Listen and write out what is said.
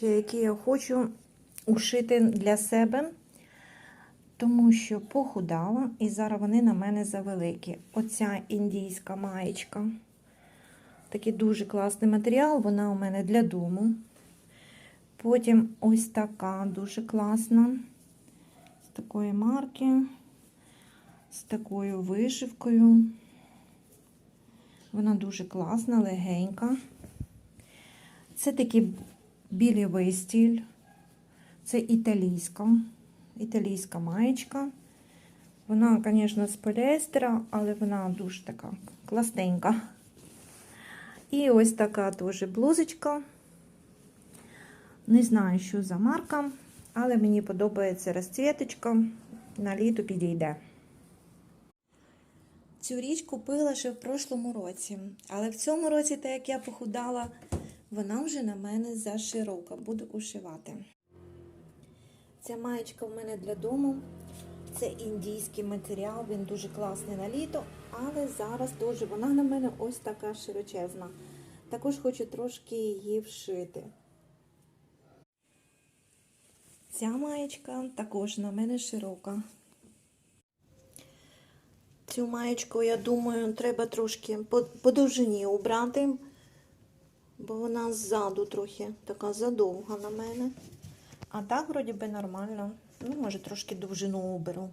Які я хочу ушити для себе, тому що похудала, і зараз вони на мене завеликі. Оця індійська маєчка. Такий дуже класний матеріал, вона у мене для дому. Потім ось така дуже класна. З такої марки, з такою вишивкою. Вона дуже класна, легенька. Це такий білівий стіль. Це італійська. Італійська маєчка. Вона, звісно, з поліестера, але вона дуже така класненька. І ось така теж блузочка. Не знаю, що за марка, але мені подобається розцвіточка. На літо підійде. Цю річ купила ще в прошлому році, але в цьому році, так як я похудала, вона вже на мене заширока, буду ушивати. Ця маєчка в мене для дому. Це індійський матеріал, він дуже класний на літо, але зараз дуже вона на мене ось така широчезна. Також хочу трошки її вшити. Ця маєчка також на мене широка. Цю маєчку, я думаю, треба трошки по, по довжині убрати, бо вона ззаду трохи така задовга на мене. А так, вроді би, нормально. Ну, може, трошки довжину уберу.